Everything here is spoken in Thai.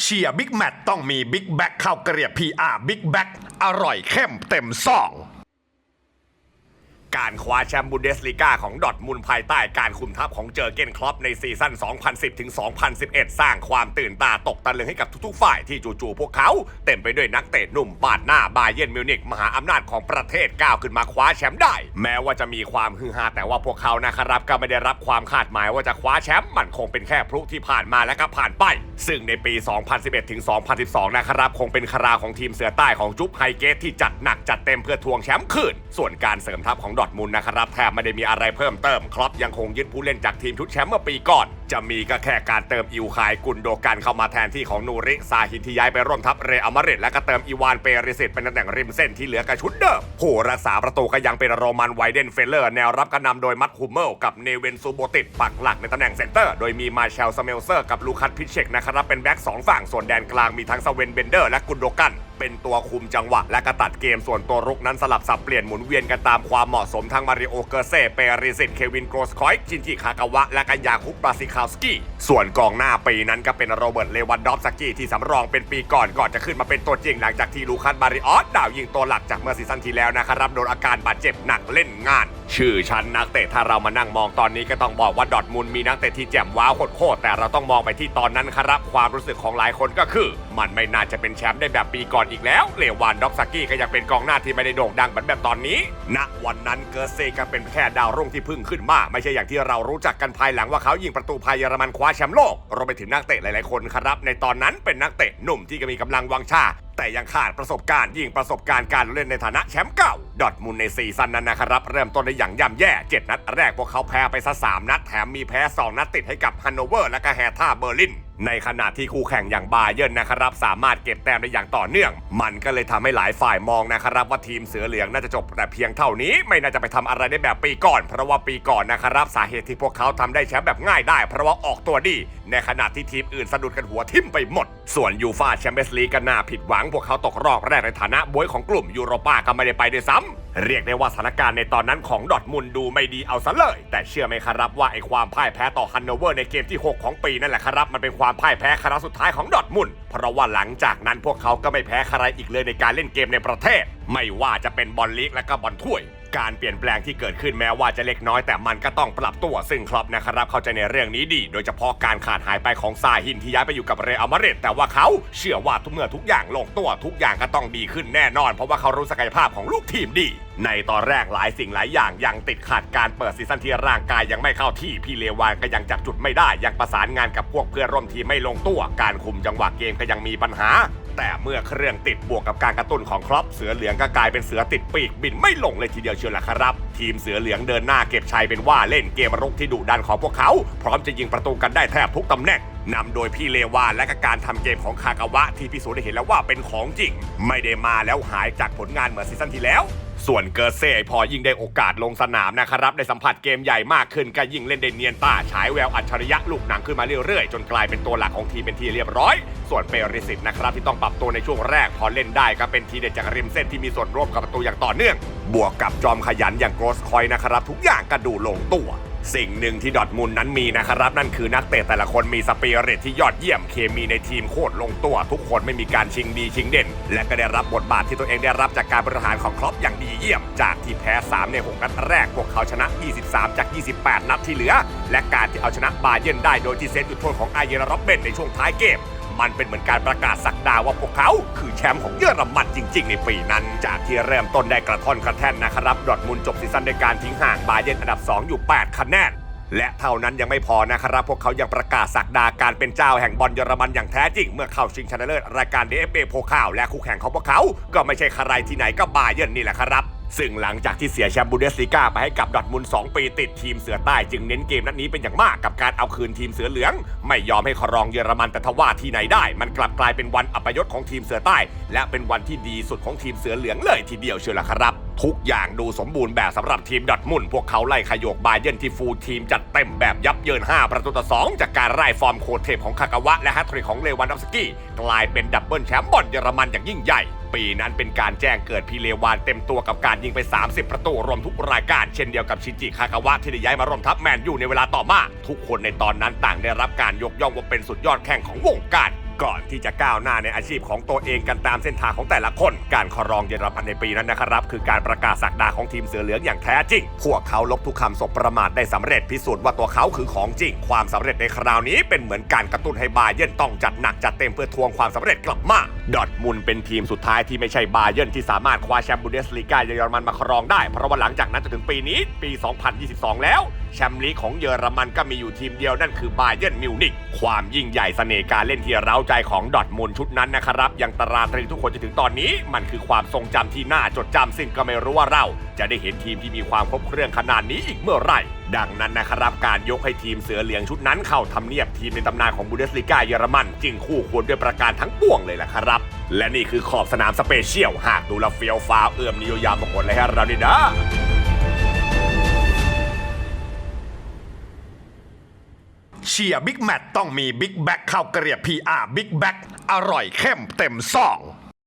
เชียร์บิ๊กแมตต้องมีบิ๊กแบ็คข้าวเกรียบพีอาร์บิ๊กแบ็คอร่อยเข้มเต็มซอง การคว้าแชมป์บุนเดสลีกาของดอทมุนภายใต้การคุมทัพของเจอเกนคล็อปในซีซั่น 2010ถึง2011 สร้างความตื่นตาตกตะลึงให้กับทุกๆฝ่ายที่จู่ๆพวกเขา เต็มไปด้วยนักเตะหนุ่มปาดหน้าบาเยร์นมิวนิกมหาอำนาจของประเทศก้าวขึ้นมาคว้าแชมป์ได้ แม้ว่าจะมีความฮือฮาแต่ว่าพวกเขานะครับก็ไม่ได้รับความคาดหมายว่าจะคว้าแชมป์มันคงเป็นแค่พลุที่ผ่านมาและก็ผ่านไป ซึ่งในปี 2011ถึง2012 นะครับคงเป็นคราของทีมเสือใต้ของจุ๊บไฮเกตที่จัดหนักจัดเต็มเพื่อทวงแชมป์คืนส่วนการเสริมทัพของดออดมุนนะครับแทบไม่ได้มีอะไรเพิ่มเติมครอปยังคงยึดผู้เล่นจากทีมชุดแชมป์เมื่อปีก่อนจะมีก็แค่การเติมอิวคายกุนโดกันเข้ามาแทนที่ของนูริซาฮินที่ย้ายไปร่วมทัพเรอัลมาริดและก็เติมอีวานเปริสิตเป็นตำแหน่งริมเส้นที่เหลือกับชุดเดิมผู้รักษาประตูก็ยังเป็นโรมันไวเดนเฟลเลอร์แนวรับกระนำโดยมัตคูเมลกับเนเวนซูโบติดปักหลักในตำแหน่งเซนเตอร์ โดยมีมาเชลสเมลเซอร์กับลูคัสพิเชกนะครับเป็นแบ็กสองฝั่งส่วนแดนกลางมีทั้งสเวนเบนเดอร์และกุนโดกันเป็นตัวคุมจังหวะและก็ตัดเกมส่วนตัวรุกนั้นสลับสับเปลี่ยนหมุนเวียนกันตามความเหมาะสมทั้งมาริโอเกอร์เซ่เปริสิตเควินโกรสคอยจินจิคากาวะและก็ยาคุปราซิคาวสกี้ส่วนกองหน้าปีนั้นก็เป็นโรเบิร์ตเลวันดอฟสกี้ที่สำรองเป็นปีก่อนก่อนจะขึ้นมาเป็นตัวจริงหลังจากที่ลูคัสบาริออสดาวยิงตัวหลักจากเมื่อซีซั่นที่แล้วนะครับโดนอาการบาดเจ็บหนักเล่นงานชื่อชั้นนักเตะถ้าเรามานั่งมองตอนนี้ก็ต้องบอกว่าดอทมุนด์มีนักเตะที่แจ่มว้าวโคตรแต่เราต้องมองไปที่ตอนนั้นครับ ความรู้สึกของหลายคนก็คือ มันไม่น่าจะเป็นแชมป์ได้แบบปีก่อนอีกแล้วเลวานด็อกสกี้ก็ยังเป็นกองหน้าที่ไม่ได้โด่งดังเหมือนแบบตอนนี้ณวันนั้นเกอร์เซก็เป็นแค่ดาวรุ่งที่พึ่งขึ้นมาไม่ใช่อย่างที่เรารู้จักกันภายหลังว่าเขายิงประตูพายเยอรมันคว้าแชมป์โลกรวมไปถึงนักเตะหลายๆคนครับในตอนนั้นเป็นนักเตะหนุ่มที่ก็มีกำลังวังชาแต่ยังขาดประสบการณ์ยิ่งประสบการณ์การเล่นในฐานะแชมป์เก่าดอทมุนในซีซั่นนั้นนะครับ เริ่มต้นได้อย่างย่ำแย่ 7 นัดแรกพวกเขาแพ้ไปซะ3นัด แถมมีแพ้ 2 นัดติดให้กับฮันโนเวอร์และก็แฮท่าเบอร์ลินในขณะที่คู่แข่งอย่างบาเยิร์นนะครับ สามารถเก็บแต้มได้อย่างต่อเนื่อง มันก็เลยทำให้หลายฝ่ายมองนะครับ ว่าทีมเสือเหลืองน่าจะจบแต่เพียงเท่านี้ ไม่น่าจะไปทำอะไรได้แบบปีก่อน เพราะว่าปีก่อนนะครับสาเหตุที่พวกเขาทำได้แชมป์แบบง่ายได้ เพราะว่าออกตัวดี ในขณะที่ทีมอื่นสะดุดกันหัวทิ่มไปหมด ส่วนยูฟาแชมเปี้ยนส์ลีกก็น่าผิดหวังพวกเขาตกรอบแรกในฐานะบวยของกลุ่มยูโรป้าก็ไม่ได้ไปด้วยซ้ำเรียกได้ว่าสถานการณ์ในตอนนั้นของดอทมุนดูไม่ดีเอาซะเลย แต่เชื่อไหมครับว่าไอความพ่ายแพ้ต่อฮันโนเวอร์ในเกมที่ 6 ของปีนั่นแหละครับ มันเป็นความพ่ายแพ้ครั้งสุดท้ายของดอทมุนเพราะว่าหลังจากนั้นพวกเขาก็ไม่แพ้ใครอีกเลยในการเล่นเกมในประเทศ ไม่ว่าจะเป็นบอลลีกและก็บอลถ้วย การเปลี่ยนแปลงที่เกิดขึ้นแม้ว่าจะเล็กน้อยแต่มันก็ต้องปรับตัวซึ่งครอปนะครับเข้าใจในเรื่องนี้ดี โดยเฉพาะการขาดหายไปของซาฮินที่ย้ายไปอยู่กับเรอัลมาดริดแต่ว่าเขาเชื่อว่าทุกเมื่อทุกอย่างลงตัวทุกอย่างก็ต้องดีขึ้นแน่นอน เพราะว่าเขารู้ศักยภาพของลูกทีมดี ในตอนแรกหลายสิ่งหลายอย่างยังติดขัดการเปิดซีซั่นที่ร่างกายยังไม่เข้าที่พี่เลวานก็ยังจับจุดไม่ได้ยังประสานงานกับพวกเพื่อนร่วมทีมไม่ลงตัว การคุมจังหวะเกมก็ยังมีปัญหา แต่เมื่อเครื่องติดบวกกับการกระตุ้นของครอปเสือเหลืองก็กลายเป็นเสือติดปีกบินไม่ลงเลยทีเดียวเชียวล่ะครับทีมเสือเหลืองเดินหน้าเก็บชัยเป็นว่าเล่นเกมรุกที่ดุดันของพวกเขา พร้อมจะยิงประตูกันได้แทบทุกตำแหน่งนำโดยพี่เลวานและกการทำเกมของคากาวะที่พิสูจน์ได้เห็นแล้วว่าเป็นของจริง ไม่ได้มาแล้วหายจากผลงานเหมือนซีซั่นที่แล้ว ส่วนเกอร์เซ่พอยิ่งได้โอกาสลงสนามนะครับได้สัมผัสเกมใหญ่มากขึ้นก็ยิ่งเล่นได้เนียนตาฉายแววอัจฉริยะลูกหนังขึ้นมาเรื่อยๆ จนกลายเป็นตัวหลักของทีมเป็นทีเรียบร้อย ส่วนเปริสิตนะครับที่ต้องปรับตัวในช่วงแรก พอเล่นได้ก็เป็นทีเด็ดจากริมเส้นที่มีส่วนร่วมกับประตูอย่างต่อเนื่อง บวกกับจอมขยันอย่างโกรสคอยนะครับ ทุกอย่างก็ดูลงตัว สิ่งหนึ่งที่ดอทมุนด์นั้นมีนะครับ นั่นคือนักเตะแต่ละคนมีสปิริตที่ยอดเยี่ยมเคมีในทีมโคตรลงตัว ทุกคนไม่มีการชิงดีชิงเด่น และก็ได้รับบทบาทที่ตัวเองได้รับจากการบริหารของครอปอย่างดีเยี่ยม จากที่แพ้ 3 ใน 6 นัดแรกพวกเขาชนะ 23 จาก 28 นัดที่เหลือ และการที่เอาชนะบาเยร์นได้โดยที่เซตจุดโทษของไอเยนร็อบเบนในช่วงท้ายเกม มันเป็นเหมือนการประกาศสักดาว่าพวกเขา คือแชมป์ของเยอรมันจริง ๆ ในปีนั้น จากที่เริ่มต้นได้กระท่อนกระแท่นนะครับดอทมุนจบซีซั่นด้วยการทิ้งห่างบาเยร์นอันดับ 2 อยู่ 8 คะแนนและเท่านั้นยังไม่พอนะครับ พวกเขายังประกาศสักดาการเป็นเจ้าแห่งบอลเยอรมันอย่างแท้จริง เมื่อเข้าชิงชนะเลิศรายการ DFB โพคาวและคู่แข่งของพวกเขา ก็ไม่ใช่ใครที่ไหนก็บาเยิร์นนี่แหละครับ ซึ่งหลังจากที่เสียแชมป์บูเดสลีกาไปให้กับดอทมุน2ปีติดทีมเสือใต้จึงเน้นเกมนัดนี้เป็นอย่างมากกับการเอาคืนทีมเสือเหลือง ไม่ยอมให้ครองเยอรมันแต่ทว่าที่ไหนได้ มันกลับกลายเป็นวันอัปยศของทีมเสือใต้ และเป็นวันที่ดีสุดของทีมเสือเหลืองเลยทีเดียวเชียวละครับ ทุกอย่างดูสมบูรณ์แบบสำหรับทีมดอทมุนพวกเขาไล่ขยโยกบาเยินที่ฟูลทีมจัดเต็มแบบยับเยิน 5 ประตูต่อ 2 จากการไล่ฟอร์มโคเทพของคากาวะและแฮตทริกของเลวันดอฟสกี้กลายเป็นดับเบิลแชมป์บอลเยอรมันอย่างยิ่งใหญ่ ปีนั้นเป็นการแจ้งเกิดพีเลวานเต็มตัวกับการยิงไป 30 ประตูรวมทุกรายการเช่นเดียวกับชินจิคากาวะที่ได้ย้ายมาร่วมทัพแมนยูในเวลาต่อมา ทุกคนในตอนนั้นต่างได้รับการยกย่องว่าเป็นสุดยอดแข่งของวงการ ก่อนที่จะก้าวหน้าในอาชีพของตัวเองกันตามเส้นทางของแต่ละคน การครองเยอรมันในปีนั้นนะครับ คือการประกาศสักดาของทีมเสือเหลืองอย่างแท้จริง พวกเขาลบทุกคำสบประมาทได้สำเร็จพิสูจน์ว่าตัวเขาคือของจริง ความสำเร็จในคราวนี้เป็นเหมือนการกระตุ้นให้บาเยิร์นต้องจัดหนักจัดเต็มเพื่อทวงความสำเร็จกลับมาดอทมุนเป็นทีมสุดท้ายที่ไม่ใช่บาเยิร์นที่สามารถคว้าแชมป์บุนเดสลีกาเยอรมันมาครองได้เพราะว่าหลังจากนั้นจนถึงปีนี้ปี 2022 แล้วแชมป์ลีกของเยอรมันก็มีอยู่ทีมเดียวนั่นคือบาเยิร์นมิวนิก ความยิ่งใหญ่เสน่ห์การเล่นที่เร้าใจของดอทมุนด์ชุดนั้นนะครับ ยังตราตรึงทุกคนจนถึงตอนนี้ มันคือความทรงจำที่น่าจดจำซึ่งก็ไม่รู้ว่าเรา จะได้เห็นทีมที่มีความครบเครื่องขนาดนี้อีกเมื่อไหร่ ดังนั้นนะครับ การยกให้ทีมเสือเหลืองชุดนั้นเข้าทำเนียบทีมในตำนานของบูเดสลีกาเยอรมันจึงคู่ควรด้วยประการทั้งปวงเลยล่ะครับ และนี่คือขอบสนามสเปเชียลหากดูแลเฟียวฟ้าวเอื้อมนิยามมงคลเลยฮะเรานี่นะ เชียร์บิ๊กแมตต้องมีบิ๊กแบ็คเข้าวเกลียบพีอาร์บิ๊กแบ็คอร่อยเข้มเต็มซอง